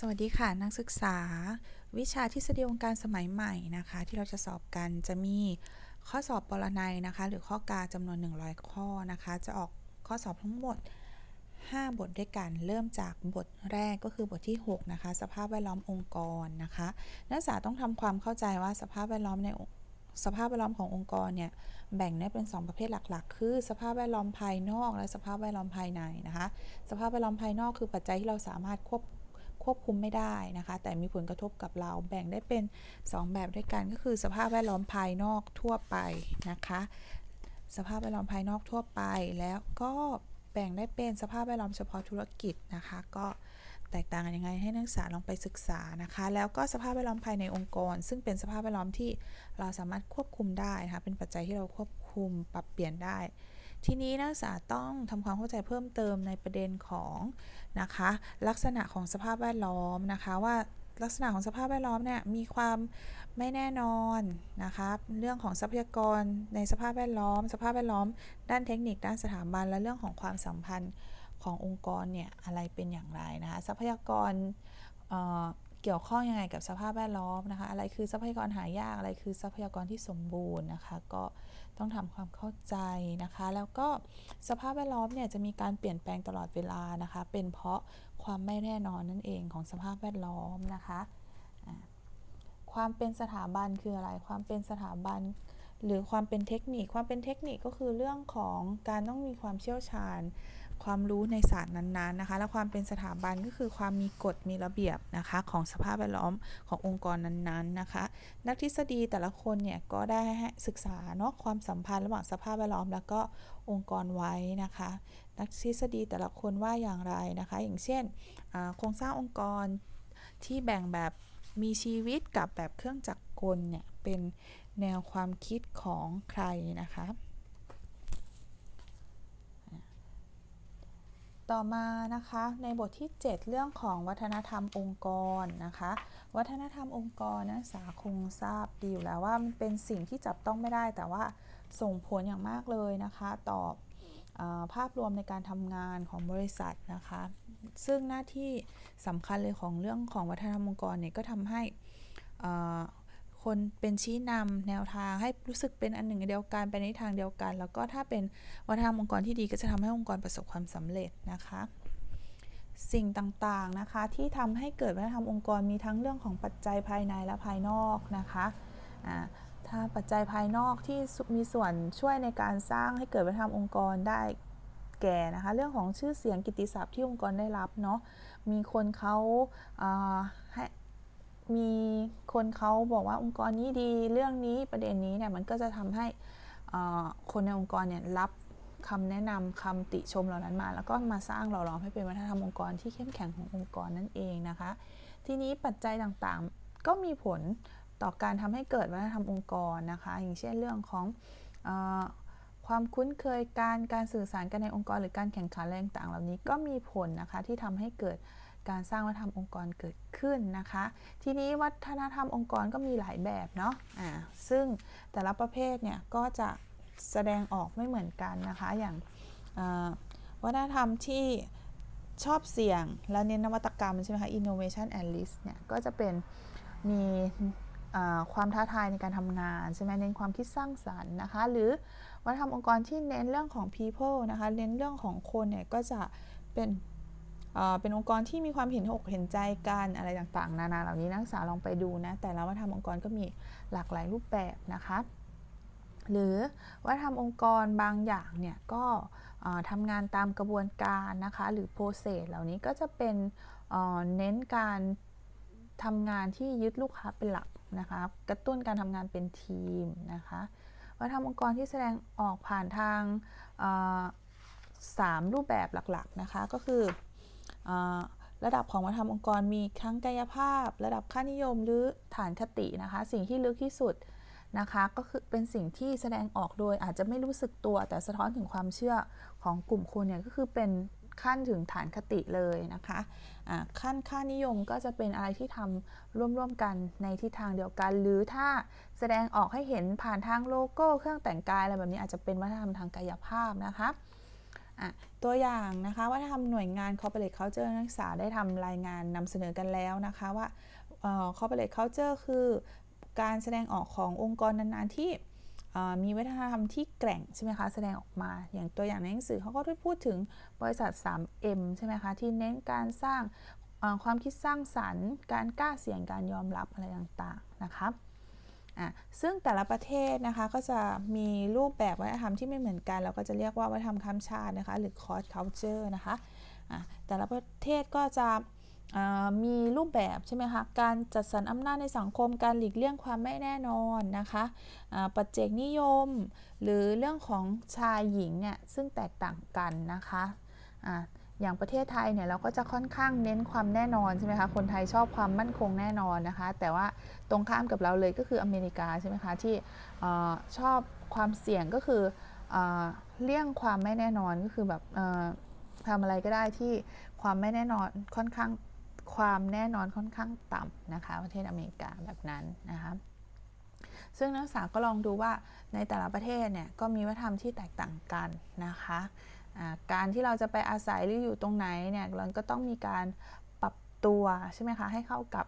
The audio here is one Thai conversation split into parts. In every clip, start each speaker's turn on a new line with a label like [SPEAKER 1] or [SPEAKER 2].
[SPEAKER 1] สวัสดีค่ะนักศึกษา วิชาทฤษฎีองค์การสมัยใหม่นะคะ ที่เราจะสอบกันจะมีข้อสอบปรนัยนะคะ หรือข้อกาจำนวน 100 ข้อนะคะ จะออกข้อสอบทั้งหมด 5 บทด้วยกันเริ่มจากบทแรกก็คือบทที่ 6 นะคะ สภาพแวดล้อมองค์กรนะคะ นักศึกษาต้องทำความเข้าใจว่าสภาพแวดล้อมในสภาพแวดล้อมขององค์กรเนี่ยแบ่งได้เป็น 2 ประเภทหลัก ๆ คือ สภาพแวดล้อมภายนอก และสภาพแวดล้อมภายในนะคะ สภาพแวดล้อมภายนอกคือปัจจัยที่เราสามารถควบ ควบคุมไม่ได้นะคะ แต่มีผลกระทบกับเราแบ่งได้เป็น 2 แบบด้วยกันก็คือสภาพแวดล้อมภายนอกทั่วไปนะคะ สภาพแวดล้อมภายนอกทั่วไป แล้วก็แบ่งได้เป็นสภาพแวดล้อมเฉพาะธุรกิจนะคะ ก็แตกต่างกันยังไงให้นักศึกษาลองไปศึกษานะคะ แล้วก็สภาพแวดล้อมภายในองค์กร ซึ่งเป็นสภาพแวดล้อมที่เราสามารถควบคุมได้นะคะเป็นปัจจัยที่เราควบคุมปรับเปลี่ยนได้ ทีนี้นักศึกษาต้องทำความเข้าใจเพิ่มเติมในประเด็นของนะคะลักษณะของสภาพแวดล้อมนะคะว่าลักษณะของสภาพแวดล้อมเนี่ยมีความไม่แน่นอนนะคะเรื่องของทรัพยากรในสภาพแวดล้อม สภาพแวดล้อม ด้านเทคนิคด้านสถาบัน และเรื่องของความสัมพันธ์ขององค์กรเนี่ยอะไรเป็นอย่างไรนะคะทรัพยากรเเกี่ยวข้องยังไงกับสภาพแวดล้อมนะคะอะไรคือทรัพยากรหายากอะไรคือทรัพยากรที่สมบูรณ์นะคะก็ ต้องทำความเข้าใจนะคะ แล้วก็สภาพแวดล้อมเนี่ยจะมีการเปลี่ยนแปลงตลอดเวลานะคะ เป็นเพราะความไม่แน่นอนนั่นเองของสภาพแวดล้อมนะคะความเป็นสถาบันคืออะไร ความเป็นสถาบัน หรือความเป็นเทคนิค ความเป็นเทคนิคก็คือเรื่องของการต้องมีความเชี่ยวชาญ ความรู้ในศาสตร์นั้นๆนะคะ และความเป็นสถาบันก็คือความมีกฎมีระเบียบนะคะของสภาพแวดล้อมขององค์กรนั้นๆนะคะ นักทฤษฎีแต่ละคนเนี่ยก็ได้ศึกษาเนาะความสัมพันธ์ระหว่างสภาพแวดล้อม แล้วก็องค์กรไว้นะคะ นักทฤษฎีแต่ละคนว่าอย่างไรนะคะ อย่างเช่นโครงสร้างองค์กรที่แบ่งแบบมีชีวิตกับแบบเครื่องจักรกลเนี่ยเป็นแนวความคิดของใครนะคะ ต่อมานะคะในบทที่ 7 เรื่องของวัฒนธรรมองค์กรนะคะ วัฒนธรรมองค์กรนะสาคงทราบดีอยู่แล้วว่ามันเป็นสิ่งที่จับต้องไม่ได้ แต่ว่าส่งผลอย่างมากเลยนะคะ ต่ออภาพรวมในการทำงานของบริษัทนะคะ ซึ่งหน้าที่สำคัญเลยของเรื่องของวัฒนธรรมองค์กรเนี่ยก็ทำให้ คนเป็นชี้นำแนวทางให้รู้สึกเป็นอันหนึ่งเดียวกันไปในทางเดียวกัน แล้วก็ถ้าเป็นวัฒนธรรมองค์กรที่ดีก็จะทำให้องค์กรประสบความสำเร็จนะคะ สิ่งต่างๆนะคะที่ทำให้เกิดวัฒนธรรมองค์กรมีทั้งเรื่องของปัจจัยภายในและภายนอกนะคะถ้าปัจจัยภายนอกที่มีส่วนช่วยในการสร้างให้เกิดวัฒนธรรมองค์กรได้แก่นะคะเรื่องของชื่อเสียงกิติศัพท์ที่องค์กรได้รับเนาะมีคนเขาให้ มีคนเขาบอกว่าองค์กรนี้ดีเรื่องนี้ประเด็นนี้เนี่ยมันก็จะทำให้คนในองค์กรเนี่ยรับคำแนะนำคำติชมเหล่านั้นมา แล้วก็มาสร้างหล่อหลอมให้เป็นวัฒนธรรมองค์กรที่เข้มแข็งขององค์กรนั่นเองนะคะ ทีนี้ปัจจัยต่างๆก็มีผลต่อการทำให้เกิดวัฒนธรรมองค์กรนะคะ อย่างเช่นเรื่องของอความคุ้นเคยการการสื่อสารกันในองค์กร หรือการแข่งขันแรงต่างเหล่านี้ก็มีผลนะคะที่ทำให้เกิด การสร้างวัฒนธรรมองค์กรเกิดขึ้นนะคะ ทีนี้วัฒนธรรมองค์กรก็มีหลายแบบเนาะอ่าซึ่งแต่ละประเภทเนี่ยก็จะแสดงออกไม่เหมือนกันนะคะ อย่างวัฒนธรรมที่ชอบเสี่ยงและเน้นนวัตกรรมใช่ไหมคะ innovation and risk เนี่ยก็จะเป็นมีความท้าทายในการทำงานใช่ไหมเน้นความคิดสร้างสรรค์นะคะ หรือวัฒนธรรมองค์กรที่เน้นเรื่องของ people นะคะ เน้นเรื่องของคนเนี่ยก็จะเป็น เป็นองค์กรที่มีความเห็นอกเห็นใจกันอะไรต่างๆ นานาเหล่านี้นักศึกษาลองไปดูนะ แต่ละวัฒนธรรมองค์กรก็มีหลากหลายรูปแบบนะคะ หรือวัฒนธรรมองค์กรบางอย่างเนี่ยก็ทำงานตามกระบวนการนะคะ หรือโปรเซสเหล่านี้ก็จะเป็นเน้นการทำงานที่ยึดลูกค้าเป็นหลักนะคะ กระตุ้นการทำงานเป็นทีมนะคะวัฒนธรรมองค์กรที่แสดงออกผ่านทางสามรูปแบบหลักๆนะคะ ก็คือ ระดับของวัฒนธรรมองค์กรมีทั้งกายภาพ ระดับค่านิยมหรือฐานคตินะคะ สิ่งที่ลึกที่สุดนะคะก็คือเป็นสิ่งที่แสดงออกโดยอาจจะไม่รู้สึกตัว แต่สะท้อนถึงความเชื่อของกลุ่มคนเนี่ยก็คือเป็นขั้นถึงฐานคติเลยนะคะะขั้นค่านิยมก็จะเป็นอะไรที่ทำร่วมๆกันในทิศทางเดียวกัน หรือถ้าแสดงออกให้เห็นผ่านทางโลโก้ เครื่องแต่งกายอะไรแบบนี้อาจจะเป็นวัฒนธรรมทางกายภาพนะคะอะ ตัวอย่างนะคะว่าทำหน่วยงาน corporate culture นักศึกษาได้ทำรายงานนำเสนอกันแล้วนะคะว่า corporate culture คือการแสดงออกขององค์กรนานๆที่มีวัฒนธรรมที่แกร่งใช่ไหมคะแสดงออกมาอย่างตัวอย่างในหนังสือเขาก็ได้พูดถึงบริษัท 3M ใช่ไหมคะที่เน้นการสร้างความคิดสร้างสรรค์ การกล้าเสี่ยงการยอมรับอะไรต่างๆนะคะ ซึ่งแต่ละประเทศนะคะก็จะมีรูปแบบวัฒนธรรมที่ไม่เหมือนกัน เราก็จะเรียกว่าวัฒนธรรมข้ามชาตินะคะหรือ cross culture นะคะะแต่ละประเทศก็จะมีรูปแบบใช่ไหมคะ การจัดสรรอำนาจในสังคม การหลีกเลี่ยงความไม่แน่นอนนะคะปัจเจกนิยม หรือเรื่องของชายหญิงเนี่ยซึ่งแตกต่างกันนะคะ อย่างประเทศไทยเนี่ยเราก็จะค่อนข้างเน้นความแน่นอนใช่ไหมคะ คนไทยชอบความมั่นคงแน่นอนนะคะ แต่ว่าตรงข้ามกับเราเลยก็คืออเมริกาใช่ไหมคะที่ชอบความเสี่ยงก็คือเลี่ยงความไม่แน่นอนก็คือแบบทำอะไรก็ได้ที่ความไม่แน่นอนค่อนข้างความแน่นอนค่อนข้างต่ำนะคะ ประเทศอเมริกาแบบนั้นนะคะซึ่งนักศึกษาก็ลองดูว่าในแต่ละประเทศเนี่ยก็มีวัฒนธรรมที่แตกต่างกันนะคะ การที่เราจะไปอาศัยหรืออยู่ตรงไหนเนี่ยเราก็ต้องมีการปรับตัวใช่ไหมคะให้เข้ากับ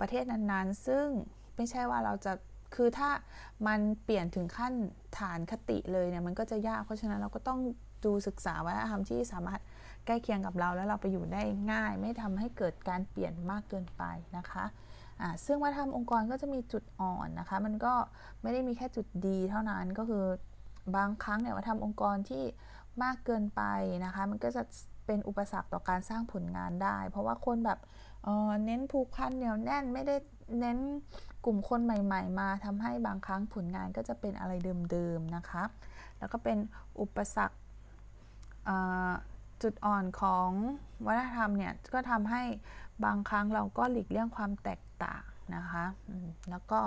[SPEAKER 1] ประเทศนั้นๆ ซึ่งไม่ใช่ว่าเราจะคือถ้ามันเปลี่ยนถึงขั้นฐานคติเลยเนี่ยมันก็จะยากเพราะฉะนั้นเราก็ต้องดูศึกษาวัฒนธรรมที่สามารถใกล้เคียงกับเราแล้วเราไปอยู่ได้ง่าย ไม่ทำให้เกิดการเปลี่ยนมากเกินไปนะคะซึ่งวัฒนธรรมองค์กรก็จะมีจุดอ่อนนะคะ มันก็ไม่ได้มีแค่จุดดีเท่านั้นก็คือบางครั้งเนี่ยวัฒนธรรมองค์กรที่ มากเกินไปนะคะ มันก็จะเป็นอุปสรรคต่อการสร้างผลงานได้ เพราะว่าคนแบบเเน้นผูกพันเหนียวแน่นไม่ได้เน้นกลุ่มคนใหม่ ๆ มาทำให้บางครั้งผลงานก็จะเป็นอะไรเดิมๆนะคะ แล้วก็เป็นอุปสรรคจุดอ่อนของวัฒนธรรมเนี่ยก็ทำให้บางครั้งเราก็หลีกเลี่ยงความแตกต่างนะคะ แล้วก็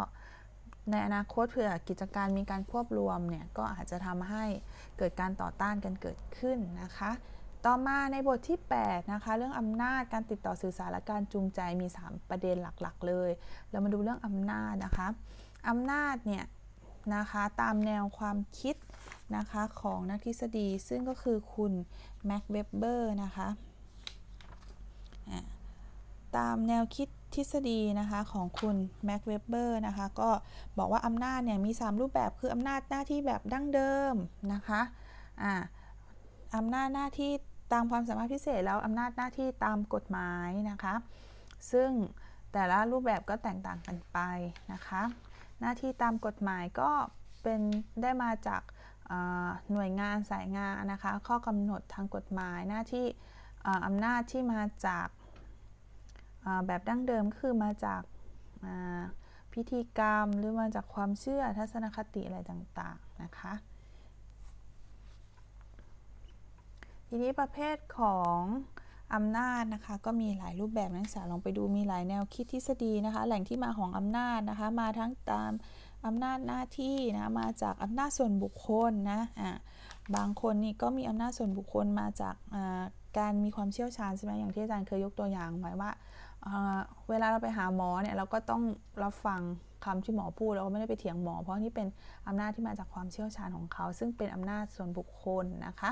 [SPEAKER 1] ในอนาคตเผื่อกิจการมีการควบรวมเนี่ยก็อาจจะทำให้เกิดการต่อต้านกันเกิดขึ้นนะคะ ต่อมาในบทที่ 8 นะคะ เรื่องอำนาจการติดต่อสื่อสารและการจูงใจมี 3 ประเด็นหลักๆ เลย เรามาดูเรื่องอำนาจนะคะอำนาจเนี่ยนะคะตามแนวความคิดนะคะของนักทฤษฎีซึ่งก็คือคุณแม็กเวเบอร์นะคะตามแนวคิด ทฤษฎีนะคะของคุณแม็กเวเบอร์นะคะก็บอกว่าอำนาจเนี่ยมี 3 รูปแบบคืออำนาจหน้าที่แบบดั้งเดิมนะคะอ่าอำนาจหน้าที่ตามความสามารถพิเศษแล้วอำนาจหน้าที่ตามกฎหมายนะคะซึ่งแต่ละรูปแบบก็แตกต่างกันไปนะคะหน้าที่ตามกฎหมายก็เป็นได้มาจากหน่วยงานสายงานนะคะข้อกำหนดทางกฎหมายหน้าที่อำนาจที่มาจาก แบบดั้งเดิมคือมาจากพิธีกรรมหรือมาจากความเชื่อทัศนคติอะไรต่างๆนะคะ ทีนี้ประเภทของอำนาจนะคะก็มีหลายรูปแบบนักศึกษาลองไปดูมีหลายแนวคิดทฤษฎีนะคะ แหล่งที่มาของอำนาจนะคะมาทั้งตามอำนาจหน้าที่นะมาจากอำนาจส่วนบุคคลนะอะบางคนนี่ก็มีอำนาจส่วนบุคคลมาจากการมีความเชี่ยวชาญใช่ไหมอย่างที่อาจารย์เคยยกตัวอย่างไว้ว่า เวลาเราไปหาหมอเนี่ยเราก็ต้องรับฟังคำที่หมอพูดเราก็ไม่ได้ไปเถียงหมอ เพราะนี่เป็นอำนาจที่มาจากความเชี่ยวชาญของเขา ซึ่งเป็นอำนาจส่วนบุคคลนะคะ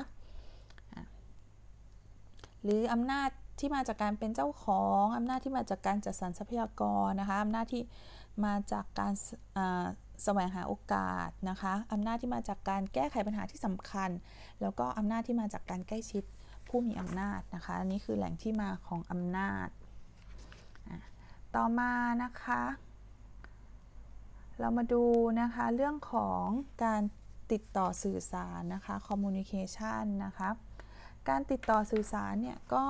[SPEAKER 1] หรืออำนาจที่มาจากการเป็นเจ้าของอำนาจที่มาจากการจัดสรรทรัพยากรนะคะอำนาจที่มาจากการแสวงหาโอกาสนะคะอำนาจที่มาจากการแก้ไขปัญหาที่สำคัญ แล้วก็อำนาจที่มาจากการใกล้ชิดผู้มีอำนาจนะคะ อันี่คือแหล่งที่มาของอำนาจ ต่อมานะคะ เรามาดูนะคะเรื่องของการติดต่อสื่อสารนะคะ communication นะคะการติดต่อสื่อสารเนี่ยก็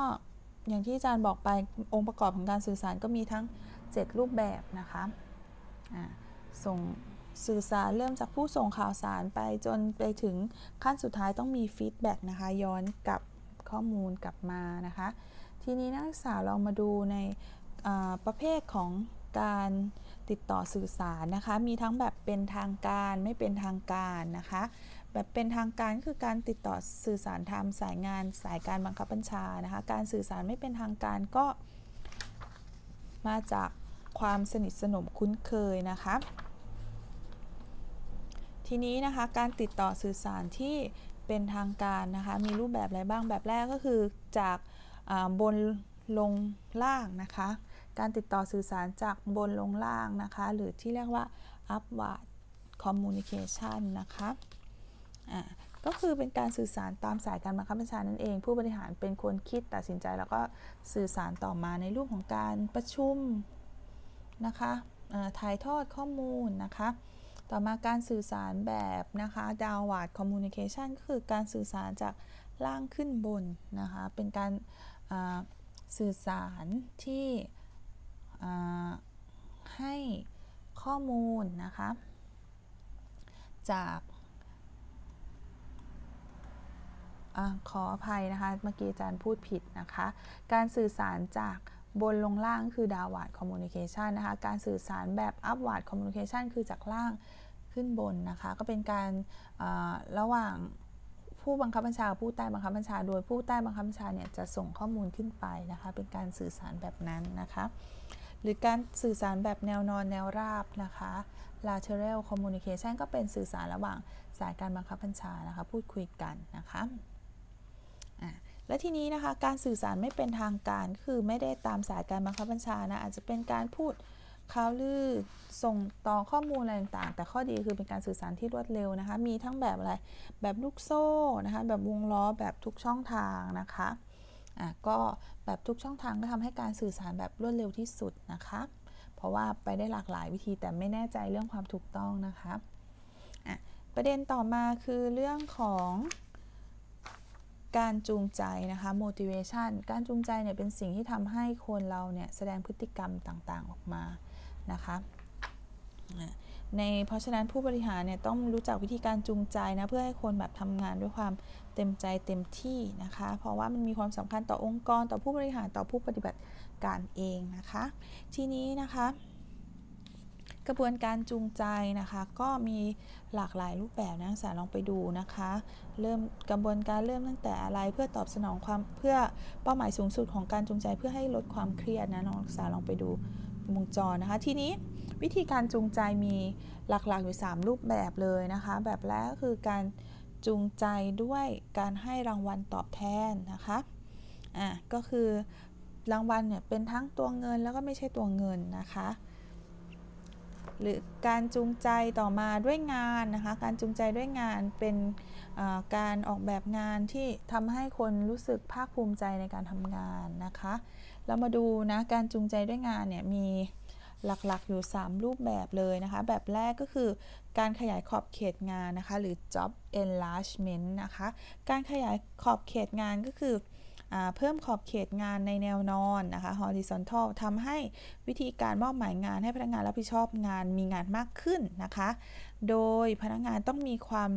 [SPEAKER 1] อย่างที่อาจารย์บอกไปองค์ประกอบของการสื่อสารก็มีทั้ง 7 รูปแบบนะคะส่งสื่อสารเริ่มจากผู้ส่งข่าวสารไปจนไปถึงขั้นสุดท้ายต้องมีฟีดแบ็กนะคะย้อนกลับข้อมูลกลับมานะคะ ทีนี้นักศึกษาลองมาดูใน ประเภทของการติดต่อสื่อสารนะคะ มีทั้งแบบเป็นทางการไม่เป็นทางการนะคะ แบบเป็นทางการคือการติดต่อสื่อสารทำสายงานสายการบังคับบัญชานะคะ การสื่อสารไม่เป็นทางการก็ มาจากความสนิทสนมคุ้นเคยนะคะ ทีนี้นะคะการติดต่อสื่อสารที่เป็นทางการนะคะ มีรูปแบบอะไรบ้างแบบแรกก็คือจากบนลงล่างนะคะ การติดต่อสื่อสารจากบนลงล่างนะคะ หรือที่เรียกว่า upward communication นะคะอ่าก็คือเป็นการสื่อสารตามสายการบังคับบัญชานั่นเอง ผู้บริหารเป็นคนคิดตัดสินใจแล้วก็สื่อสารต่อมาในรูปของการประชุมนะคะถ่ายทอดข้อมูลนะคะ ต่อมาการสื่อสารแบบนะคะ downward communication ก็คือการสื่อสารจากล่างขึ้นบนนะคะ เป็นการสื่อสารที่ ให้ข้อมูลนะคะ จากอขออภัยนะคะ เมื่อกี้อาจารย์พูดผิดนะคะ การสื่อสารจากบนลงล่างคือ downward communication นะคะ การสื่อสารแบบ upward communication คือจากล่างขึ้นบนนะคะ ก็เป็นการระหว่างผู้บังคับบัญชาผู้ใต้บังคับบัญชา โดยผู้ใต้บังคับบัญชาเนี่ยจะส่งข้อมูลขึ้นไปนะคะ เป็นการสื่อสารแบบนั้นนะคะ หรือการสื่อสารแบบแนวนอนแนวราบนะคะ lateral communication ก็เป็นสื่อสารระหว่างสายการบังคับบัญชานะคะ พูดคุยกันนะคะและทีนี้นะคะการสื่อสารไม่เป็นทางการคือไม่ได้ตามสายการบังคับบัญชานะอาจจะเป็นการพูดข่าวลือส่งต่อข้อมูลอะไรต่างๆ แต่ข้อดีคือเป็นการสื่อสารที่รวดเร็วนะคะ มีทั้งแบบอะไรแบบลูกโซ่นะคะแบบวงล้อแบบทุกช่องทางนะคะ อะก็แบบทุกช่องทางก็ทำให้การสื่อสารแบบรวดเร็วที่สุดนะคะ เพราะว่าไปได้หลากหลายวิธีแต่ไม่แน่ใจเรื่องความถูกต้องนะคะอะประเด็นต่อมาคือเรื่องของการจูงใจนะคะ motivation การจูงใจเนี่ยเป็นสิ่งที่ทำให้คนเราเนี่ยแสดงพฤติกรรมต่างๆออกมานะคะในเพราะฉะนั้นผู้บริหารเนี่ยต้องรู้จักวิธีการจูงใจนะเพื่อให้คนแบบทำงานด้วยความ เต็มใจเต็มที่นะคะ เพราะว่ามันมีความสำคัญต่อองค์กรต่อผู้บริหารต่อผู้ปฏิบัติการเองนะคะ ทีนี้นะคะ กระบวนการจูงใจนะคะ ก็มีหลากหลายรูปแบบนักศึกษาลองไปดูนะคะ เริ่มกระบวนการเริ่มตั้งแต่อะไรเพื่อตอบสนองความเพื่อเป้าหมายสูงสุดของการจูงใจเพื่อให้ลดความเครียดนะนักศึกษาลองไปดูวงจรนะคะ ทีนี้วิธีการจูงใจมีหลักๆอยู่ 3 รูปแบบเลยนะคะ แบบแรกก็คือการ จูงใจด้วยการให้รางวัลตอบแทนนะคะอะก็คือรางวัลเนี่ยเป็นทั้งตัวเงินแล้วก็ไม่ใช่ตัวเงินนะคะหรือการจูงใจต่อมาด้วยงานนะคะ การจูงใจด้วยงานเป็นการออกแบบงานที่ทำให้คนรู้สึกภาคภูมิใจในการทำงานนะคะ เรามาดูนะการจูงใจด้วยงานเนี่ยมี หลักๆ อยู่ 3 รูปแบบเลยนะคะ แบบแรกก็คือการขยายขอบเขตงานนะคะ หรือ job enlargement นะคะ การขยายขอบเขตงานก็คือเพิ่มขอบเขตงานในแนวนอนนะคะ horizontal ทำให้วิธีการมอบหมายงานให้พนักงานรับผิดชอบงานมีงานมากขึ้นนะคะ โดยพนักงานต้องมีความ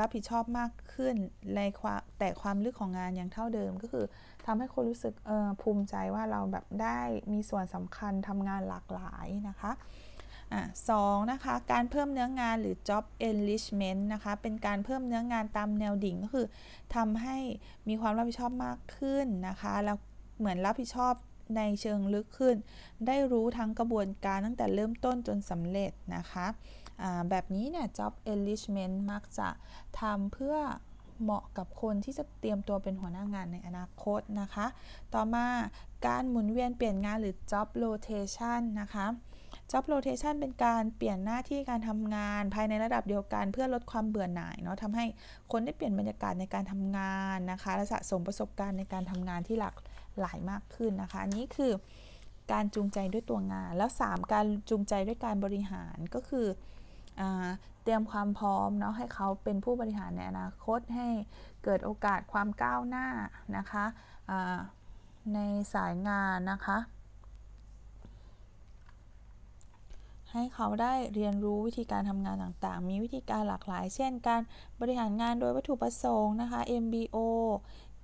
[SPEAKER 1] รับผิดชอบมากขึ้นในความแต่ความลึกของงานยังเท่าเดิมก็คือ ทำให้คนรู้สึกภูมิใจว่าเราแบบได้มีส่วนสำคัญทำงานหลากหลายนะคะสองนะคะการเพิ่มเนื้องานหรือ job enrichment นะคะเป็นการเพิ่มเนื้องานตามแนวดิ่งก็คือทำให้มีความรับผิดชอบมากขึ้นนะคะแล้วเหมือนรับผิดชอบในเชิงลึกขึ้น ได้รู้ทั้งกระบวนการตั้งแต่เริ่มต้นจนสำเร็จนะคะแบบนี้เนี่ย job enrichment มักจะทำเพื่อ เหมาะกับคนที่จะเตรียมตัวเป็นหัวหน้างานในอนาคตนะคะ ต่อมาการหมุนเวียนเปลี่ยนงานหรือ job rotation นะคะ job rotation เป็นการเปลี่ยนหน้าที่การทำงานภายในระดับเดียวกัน เพื่อลดความเบื่อหน่ายเนาะทำให้คนได้เปลี่ยนบรรยากาศในการทำงานนะคะ และสะสมประสบการณ์ในการทำงานที่หลากหลายมากขึ้นนะคะ อันนี้คือการจูงใจด้วยตัวงาน แล้ว 3 การจูงใจด้วยการบริหารก็คืออ เตรียมความพร้อมเนาะให้เขาเป็นผู้บริหารในอนาคตให้เกิดโอกาสความก้าวหน้านะคะในสายงานนะคะ ให้เขาได้เรียนรู้วิธีการทำงานต่างๆ มีวิธีการหลากหลาย เช่น การบริหารงานโดยวัตถุประสงค์นะคะ MBO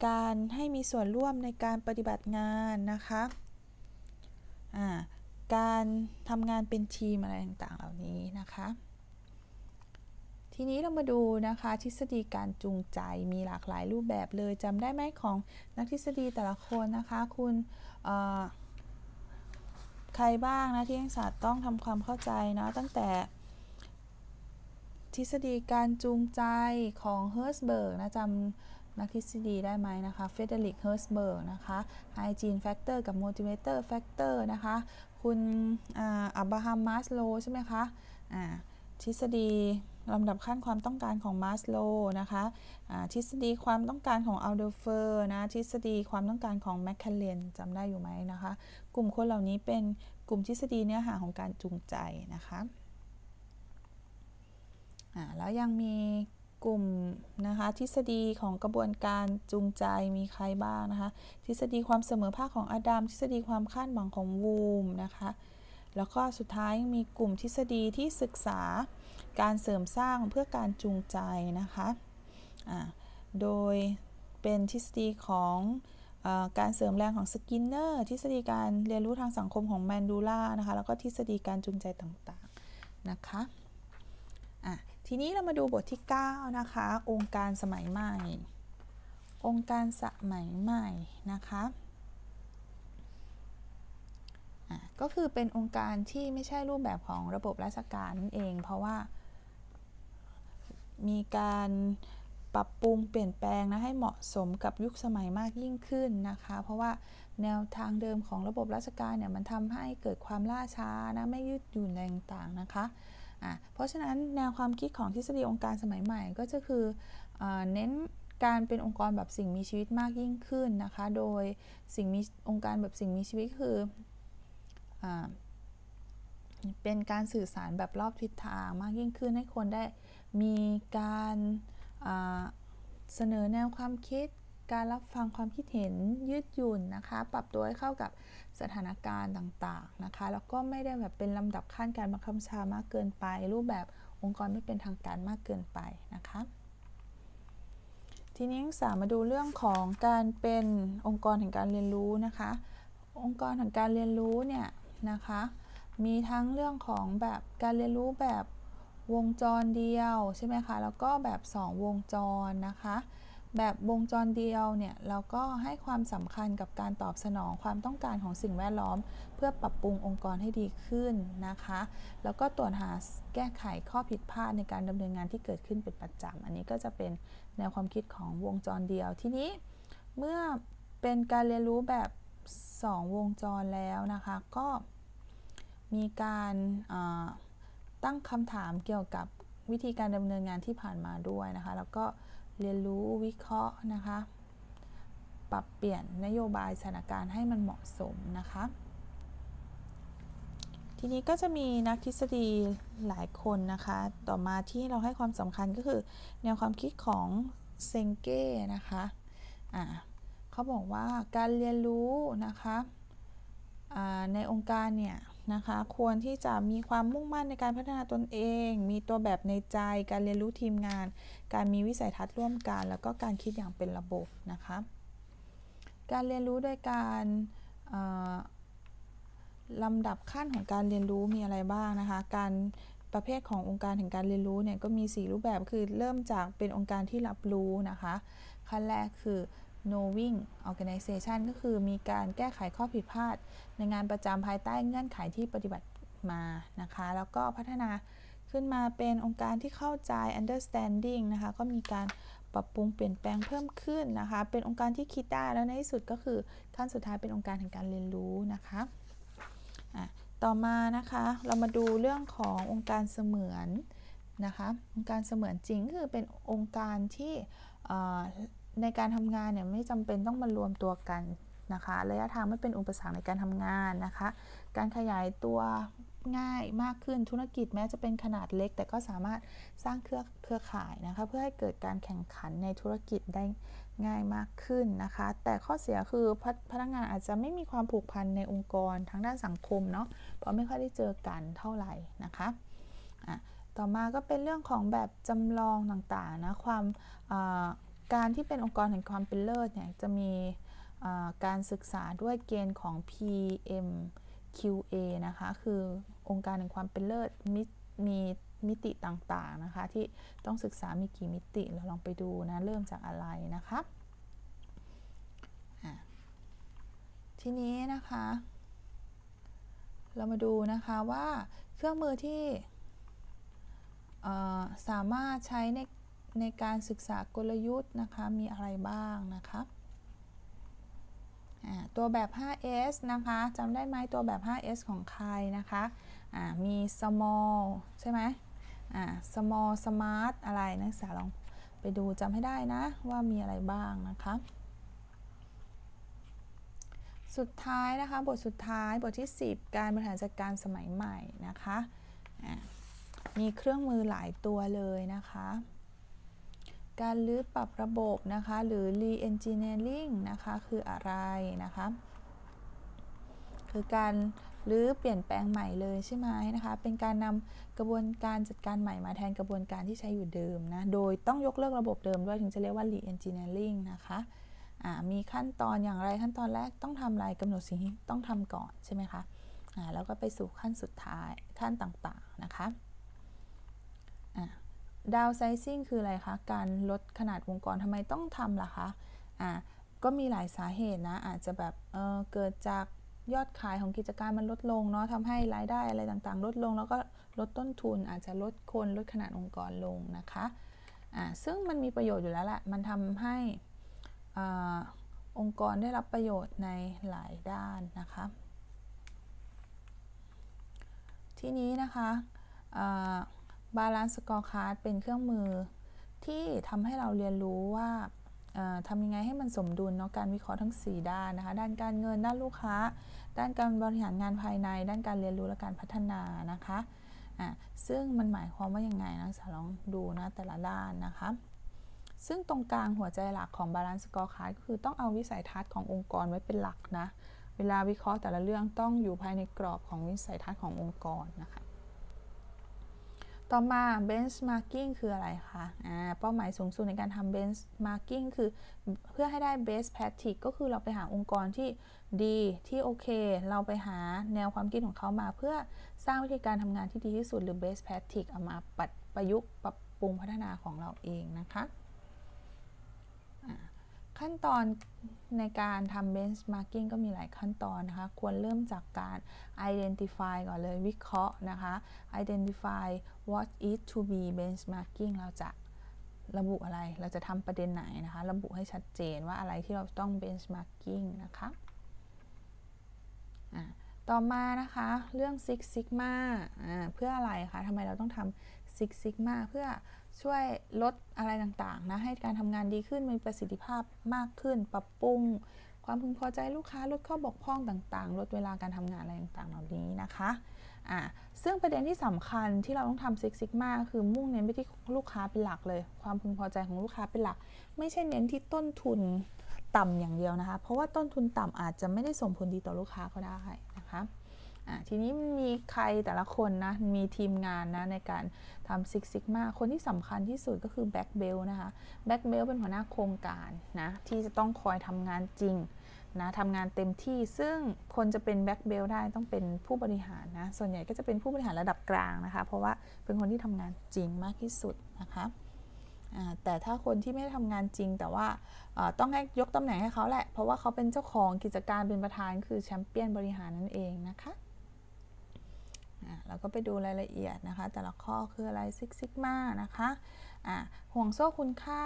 [SPEAKER 1] การให้มีส่วนร่วมในการปฏิบัติงานนะคะการทำงานเป็นทีมอะไรต่างๆเหล่านี้นะคะ ทีนี้เรามาดูนะคะทฤษฎีการจูงใจมีหลากหลายรูปแบบเลยจำได้ไหมของนักทฤษฎีแต่ละคนนะคะคุณใครบ้างนะที่นักศึกษาต้องทำความเข้าใจนะตั้งแต่ทฤษฎีการจูงใจของเฮิร์สเบิร์กนะจำนักทฤษฎีได้ไหมนะคะเฟเดริกเฮิร์สเบิร์กนะคะไฮจีนแฟกเตอร์กับโมติเวเตอร์แฟกเตอร์นะคะ คุณอับราฮัมมาสโลใช่ไหมคะทฤษฎี ลำดับขั้นความต้องการของมาสโลนะคะทฤษฎีความต้องการของอัลเดอร์เฟอร์นะทฤษฎีความต้องการของแมคคาเลนจำได้อยู่ไหมนะคะ กลุ่มคนเหล่านี้เป็นกลุ่มทฤษฎีเนื้อหาของการจูงใจนะคะแล้วยังมีกลุ่มนะคะทฤษฎีของกระบวนการจูงใจมีใครบ้างนะคะ ทฤษฎีความเสมอภาคของอดัมทฤษฎีความคาดหวังของวูมนะคะ แล้วก็สุดท้ายมีกลุ่มทฤษฎีที่ศึกษา การเสริมสร้างเพื่อการจูงใจนะคะะโดยเป็นทฤษฎีของอการเสริมแรงของสกินเนอร์ทฤษฎีการเรียนรู้ทางสังคมของแมนดูล่านะคะ แล้วก็ทฤษฎีการจูงใจต่างๆนะคะะทีนี้เรามาดูบทที่ 9 นะคะ องค์การสมัยใหม่ องค์การสมัยใหม่นะคะก็คือเป็นองค์การที่ไม่ใช่รูปแบบของระบบราชการนั่นเอง เพราะว่า มีการปรับปรุงเปลี่ยนแปลงนะให้เหมาะสมกับยุคสมัยมากยิ่งขึ้นนะคะ เพราะว่าแนวทางเดิมของระบบราชการเนี่ยมันทำให้เกิดความล่าช้านะไม่ยืดหยุ่นอะไรต่างๆนะคะะเพราะฉะนั้นแนวความคิดของทฤษฎีองค์การสมัยใหม่ก็จะคืออเน้นการเป็นองค์กรแบบสิ่งมีชีวิตมากยิ่งขึ้นนะคะ โดยสิ่งมีองค์การแบบสิ่งมีชีวิตคืออเป็นการสื่อสารแบบรอบทิศทางมากยิ่งขึ้นให้คนได้ มีการเสนอแนวความคิด การรับฟังความคิดเห็นยืดหยุ่นนะคะ ปรับตัวให้เข้ากับสถานการณ์ต่างๆนะคะ แล้วก็ไม่ได้แบบเป็นลำดับขั้นการบังคับชามากเกินไป รูปแบบองค์กรไม่เป็นทางการมากเกินไปนะคะ ทีนี้สามาดูเรื่องของการเป็นองค์กรแห่งการเรียนรู้นะคะ องค์กรแห่งการเรียนรู้เนี่ยนะคะ มีทั้งเรื่องของแบบการเรียนรู้แบบ วงจรเดียวใช่ไหมคะ แล้วก็แบบ 2 วงจรนะคะ แบบวงจรเดียวเนี่ยเราก็ให้ความสำคัญกับการตอบสนองความต้องการของสิ่งแวดล้อม เพื่อปรับปรุงองค์กรให้ดีขึ้นนะคะ แล้วก็ตรวจหาแก้ไขข้อผิดพลาดในการดำเนินงานที่เกิดขึ้นเป็นประจำอันนี้ก็จะเป็นแนวความคิดของวงจรเดียวทีนี้ เมื่อเป็นการเรียนรู้แบบ 2 วงจรแล้วนะคะ ก็มีการ ตั้งคำถามเกี่ยวกับวิธีการดำเนินงานที่ผ่านมาด้วยนะคะ แล้วก็เรียนรู้วิเคราะห์นะคะ ปรับเปลี่ยนนโยบายสถานการณ์ให้มันเหมาะสมนะคะ ทีนี้ก็จะมีนักทฤษฎีหลายคนนะคะ ต่อมาที่เราให้ความสำคัญก็คือ แนวความคิดของเซงเก้นะคะะเขาบอกว่าการเรียนรู้นะคะในองค์การเนี่ย นะคะ ควรที่จะมีความมุ่งมั่นในการพัฒนาตนเอง มีตัวแบบในใจ การเรียนรู้ทีมงาน การมีวิสัยทัศน์ร่วมกัน แล้วก็การคิดอย่างเป็นระบบนะคะ การเรียนรู้โดยการลำดับขั้นของการเรียนรู้มีอะไรบ้างนะคะ การประเภทขององค์การแห่งการเรียนรู้เนี่ยก็มี 4 รูปแบบคือเริ่มจากเป็นองค์การที่รับรู้นะคะ ขั้นแรกคือ knowing organization ก็คือมีการแก้ไขข้อผิดพลาด ในงานประจำภายใต้เงื่อนไขที่ปฏิบัติมานะคะ แล้วก็พัฒนาขึ้นมาเป็นองค์การที่เข้าใจ understanding นะคะ ก็มีการปรับปรุงเปลี่ยนแปลงเพิ่มขึ้นนะคะ เป็นองค์การที่คิดได้แล้วในที่สุดก็คือขั้นสุดท้ายเป็นองค์การแห่งการเรียนรู้นะคะะต่อมานะคะเรามาดูเรื่องขององค์การเสมือนนะคะ องค์การเสมือนจริงคือเป็นองค์การที่ ในการทำงานเนี่ยไม่จำเป็นต้องมารวมตัวกันนะคะระยะทางไม่เป็นอุปสรรคในการทำงานนะคะ การขยายตัวง่ายมากขึ้นธุรกิจแม้จะเป็นขนาดเล็ก แต่ก็สามารถสร้างเครือเครือข่ายนะคะ เพื่อให้เกิดการแข่งขันในธุรกิจได้ง่ายมากขึ้นนะคะ แต่ข้อเสียคือพพนักงานอาจจะไม่มีความผูกพันในองค์กรทางด้านสังคมเนาะเพราะไม่ค่อยได้เจอกันเท่าไหร่นะคะะต่อมาก็เป็นเรื่องของแบบจำลองต่างๆนะความา การที่เป็นองค์กรแห่งความเป็นเลิศเนี่ยจะมีการศึกษาด้วยเกณฑ์ของ PMQA นะคะ คือองค์การแห่งความเป็นเลิศมมีมิติต่างๆนะคะ ที่ต้องศึกษามีกี่มิติเราลองไปดูนะ เริ่มจากอะไรนะคะทีนี้นะคะ เรามาดูนะคะว่าเครื่องมือที่สามารถใช้ใน ในการศึกษากลยุทธ์นะคะ มีอะไรบ้างนะคะตัวแบบ 5S นะคะจำได้ไหมตัวแบบ 5S ของใครนะคะมี small ใช่ไหม small smart อะไรนักศึกษาลองไปดูจำให้ได้นะ ว่ามีอะไรบ้างนะคะ สุดท้ายนะคะ บทสุดท้ายบทที่ 10 การบริหารจัดการสมัยใหม่นะคะ มีเครื่องมือหลายตัวเลยนะคะ การลื้อปรับระบบนะคะ หรือ re-engineering นะคะ คืออะไรนะคะ คือการรื้อเปลี่ยนแปลงใหม่เลยใช่ไหมนะคะ เป็นการนำกระบวนการจัดการใหม่มาแทนกระบวนการที่ใช้อยู่เดิมนะ โดยต้องยกเลิกระบบเดิมด้วยถึงจะเรียกว่า re-engineering นะคะมีขั้นตอนอย่างไรขั้นตอนแรกต้องทำอะไรกำหนดสิ่งที่ต้องทำก่อนใช่ไหมคะแล้วก็ไปสู่ขั้นสุดท้ายขั้นต่างๆนะคะ ดาวไซซิ่งคืออะไรคะ การลดขนาดองค์กรทำไมต้องทำล่ะคะะก็มีหลายสาเหตุนะ อาจจะแบบเเกิดจากยอดขายของกิจการมันลดลงเนาะทำให้รายได้อะไรต่างๆ ลดลง แล้วก็ลดต้นทุน อาจจะลดคนลดขนาดองค์กรลงนะคะะซึ่งมันมีประโยชน์อยู่แล้วแหละมันทำให้อองค์กรได้รับประโยชน์ในหลายด้านนะคะ ทีนี้นะคะ บาลานซ์สกอร์คาร์ดเป็นเครื่องมือที่ทำให้เราเรียนรู้ว่าทำยังไงให้มันสมดุลเนาะการวิเคราะห์ทั้ง 4 ด้านนะคะ ด้านการเงินด้านลูกค้า ด้านการบริหารงานภายใน ด้านการเรียนรู้และการพัฒนานะคะะซึ่งมันหมายความว่ายังไงนะสาลองดูนะแต่ละด้านนะคะ ซึ่งตรงกลางหัวใจหลักของบาลานซ์สกอร์คาร์ดก็คือต้องเอาวิสัยทัศน์ขององค์กรไว้เป็นหลักนะ เวลาวิเคราะห์แต่ละเรื่องต้องอยู่ภายในกรอบของวิสัยทัศน์ขององค์กรนะคะ ต่อมา benchmarking คืออะไรคะอ่าเป้าหมายสูงสุดในการทำ benchmarking คือเพื่อให้ได้ best practice ก็คือเราไปหาองค์กรที่ดีที่โอเค เราไปหาแนวความคิดของเขามา เพื่อสร้างวิธีการทำงานที่ดีที่สุดหรือ best practice เอามาปับประยุกต์ปรับปรุงพัฒนาของเราเองนะคะ ขั้นตอนในการทำ benchmarking ก็มีหลายขั้นตอนนะคะ ควรเริ่มจากการ identify ก่อนเลยวิเคราะห์นะคะ identify what is to be benchmarking เราจะระบุอะไร เราจะทำประเด็นไหนนะคะ ระบุให้ชัดเจนว่าอะไรที่เราต้อง benchmarking นะคะต่อมานะคะเรื่อง Six Sigma เพื่ออะไรคะทำไมเราต้องทำ Six Sigma เพื่อ ช่วยลดอะไรต่างๆนะให้การทำงานดีขึ้นมีประสิทธิภาพมากขึ้น ปรับปรุง ความพึงพอใจลูกค้าลดข้อบกพร่องต่างๆ ลดเวลาการทำงานอะไรต่างๆเหล่านี้นะคะอ่าซึ่งประเด็นที่สำคัญที่เราต้องทำซิกซิกมาคือมุ่งเน้นไปที่ลูกค้าเป็นหลักเลย ความพึงพอใจของลูกค้าเป็นหลัก ไม่ใช่เน้นที่ต้นทุนต่ำอย่างเดียวนะคะ เพราะว่าต้นทุนต่ำอาจจะไม่ได้ส่งผลดีต่อลูกค้าก็ได้ ทีนี้มีใครแต่ละคนนะ มีทีมงานนะในการทำซิกซิกมาคนที่สำคัญที่สุดก็คือแบ็กเบลนะคะแบ็กเบลเป็นหัวหน้าโครงการนะที่จะต้องคอยทำงานจริงนะทำงานเต็มที่ซึ่งคนจะเป็นแบ็กเบลได้ต้องเป็นผู้บริหารนะ ส่วนใหญ่ก็จะเป็นผู้บริหารระดับกลางนะคะ เพราะว่าเป็นคนที่ทำงานจริงมากที่สุดนะคะแต่ถ้าคนที่ไม่ได้ทำงานจริง แต่ว่าต้องให้ยกตำแหน่งให้เขาแหละ เพราะว่าเขาเป็นเจ้าของกิจการเป็นประธานคือแชมเปี้ยนบริหารนั่นเองนะคะ เราก็ไปดูรายละเอียดนะคะ แต่ละข้อคืออะไรซิกซิกมานะคะห่วงโซ่คุณค่า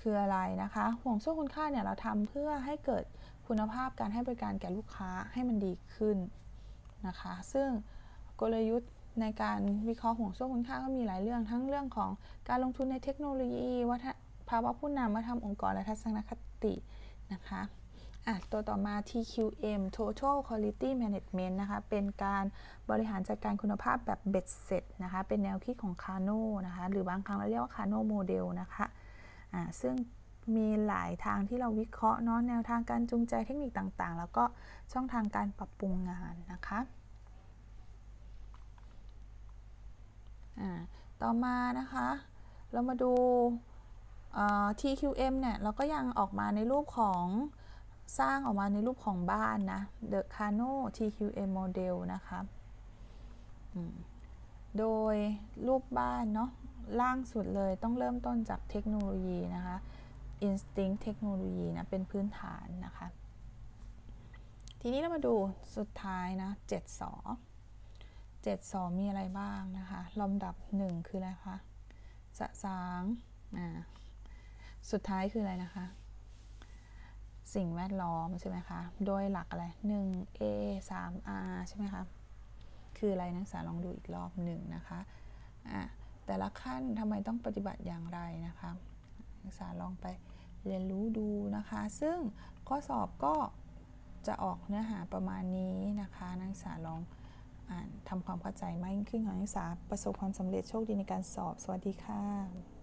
[SPEAKER 1] คืออะไรนะคะ ห่วงโซ่คุณค่าเนี่ยเราทำเพื่อให้เกิดคุณภาพการให้บริการแก่ลูกค้าให้มันดีขึ้นนะคะ ซึ่งกลยุทธ์ในการวิเคราะห์ห่วงโซ่คุณค่าก็มีหลายเรื่องทั้งเรื่องของการลงทุนในเทคโนโลยีวัฒภาวะผู้นำวัฒนธรรมองค์กรและทัศนคตินะคะ อะตัวต่อมา TQM Total Quality Management นะคะ เป็นการบริหารจัดการคุณภาพแบบเบ็ดเสร็จนะคะ เป็นแนวคิดของคาโนนะคะ หรือบางครั้งเราเรียกว่าคาโนโมเดลนะคะอ่าซึ่งมีหลายทางที่เราวิเคราะห์เนาะแนวทางการจูงใจเทคนิคต่างๆ แล้วก็ช่องทางการปรับปรุงงานนะคะต่อมานะคะ เรามาดู TQM เนี่ยเราก็ยังออกมาในรูปของ สร้างออกมาในรูปของบ้านนะ The Cano TQM Model นะคะโดยรูปบ้านเนาะล่างสุดเลยต้องเริ่มต้นจากเทคโนโลยีนะคะ Instinct เทคโนโลยีนะ เป็นพื้นฐานนะคะ ทีนี้เรามาดูสุดท้ายนะ7สอ7 2 มีอะไรบ้างนะคะลำดับ 1 คืออะไรคะสะสาง อ่า สุดท้ายคืออะไรนะคะ สิ่งแวดล้อมใช่ไหมคะ โดยหลักอะไร 1a 3r ใช่ไหมคะ คืออะไรนักศึกษาลองดูอีกรอบหนึ่งนะคะอะแต่ละขั้นทำไมต้องปฏิบัติอย่างไรนะคะ นักศึกษาลองไปเรียนรู้ดูนะคะ ซึ่งข้อสอบก็จะออกเนื้อหาประมาณนี้นะคะ นักศึกษาลองอ่านทำความเข้าใจมากยิ่งขึ้นของนักศึกษาประสบความสำเร็จโชคดีในการสอบ สวัสดีค่ะ